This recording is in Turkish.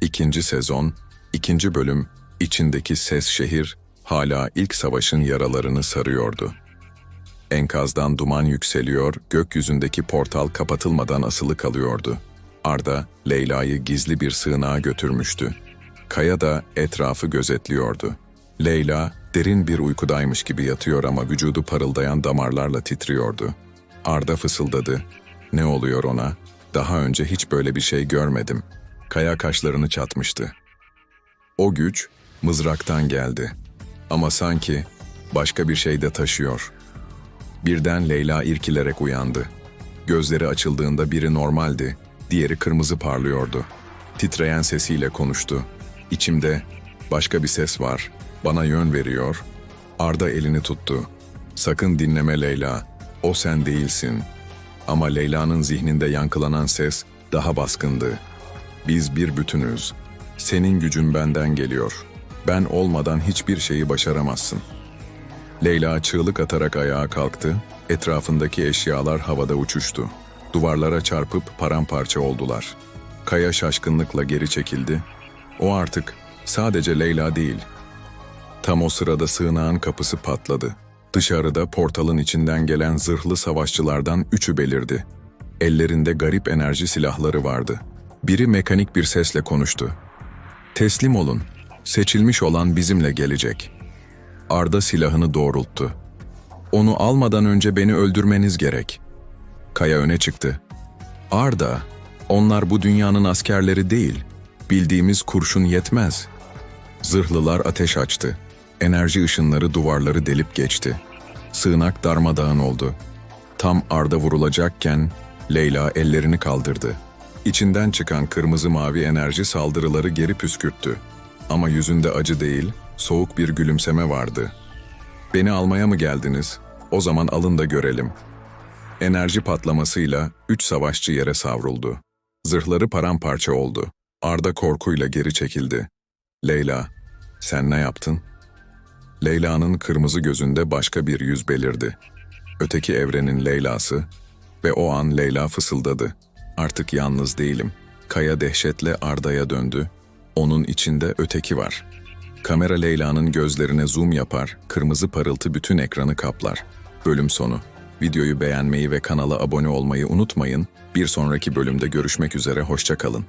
İkinci sezon, ikinci bölüm, içindeki ses şehir hala ilk savaşın yaralarını sarıyordu. Enkazdan duman yükseliyor, gökyüzündeki portal kapatılmadan asılı kalıyordu. Arda, Leyla'yı gizli bir sığınağa götürmüştü. Kaya da etrafı gözetliyordu. Leyla, derin bir uykudaymış gibi yatıyor ama vücudu parıldayan damarlarla titriyordu. Arda fısıldadı. Ne oluyor ona? Daha önce hiç böyle bir şey görmedim. Kaya kaşlarını çatmıştı. O güç mızraktan geldi. Ama sanki başka bir şey de taşıyor. Birden Leyla irkilerek uyandı. Gözleri açıldığında biri normaldi, diğeri kırmızı parlıyordu. Titreyen sesiyle konuştu. İçimde başka bir ses var, bana yön veriyor. Arda elini tuttu. Sakın dinleme Leyla, o sen değilsin. Ama Leyla'nın zihninde yankılanan ses daha baskındı. Biz bir bütünüz. Senin gücün benden geliyor. Ben olmadan hiçbir şeyi başaramazsın. Leyla çığlık atarak ayağa kalktı. Etrafındaki eşyalar havada uçuştu. Duvarlara çarpıp paramparça oldular. Kaya şaşkınlıkla geri çekildi. O artık sadece Leyla değil. Tam o sırada sığınağın kapısı patladı. Dışarıda portalın içinden gelen zırhlı savaşçılardan üçü belirdi. Ellerinde garip enerji silahları vardı. Biri mekanik bir sesle konuştu. Teslim olun. Seçilmiş olan bizimle gelecek. Arda silahını doğrulttu. Onu almadan önce beni öldürmeniz gerek. Kaya öne çıktı. Arda, onlar bu dünyanın askerleri değil. Bildiğimiz kurşun yetmez. Zırhlılar ateş açtı. Enerji ışınları duvarları delip geçti. Sığınak darmadağın oldu. Tam Arda vurulacakken Leyla ellerini kaldırdı. İçinden çıkan kırmızı mavi enerji saldırıları geri püskürttü. Ama yüzünde acı değil, soğuk bir gülümseme vardı. Beni almaya mı geldiniz? O zaman alın da görelim. Enerji patlamasıyla üç savaşçı yere savruldu. Zırhları paramparça oldu. Arda korkuyla geri çekildi. Leyla, sen ne yaptın? Leyla'nın kırmızı gözünde başka bir yüz belirdi. Öteki evrenin Leyla'sı ve o an Leyla fısıldadı. Artık yalnız değilim. Kaya dehşetle Arda'ya döndü. Onun içinde öteki var. Kamera Leyla'nın gözlerine zoom yapar, kırmızı parıltı bütün ekranı kaplar. Bölüm sonu. Videoyu beğenmeyi ve kanala abone olmayı unutmayın. Bir sonraki bölümde görüşmek üzere, hoşça kalın.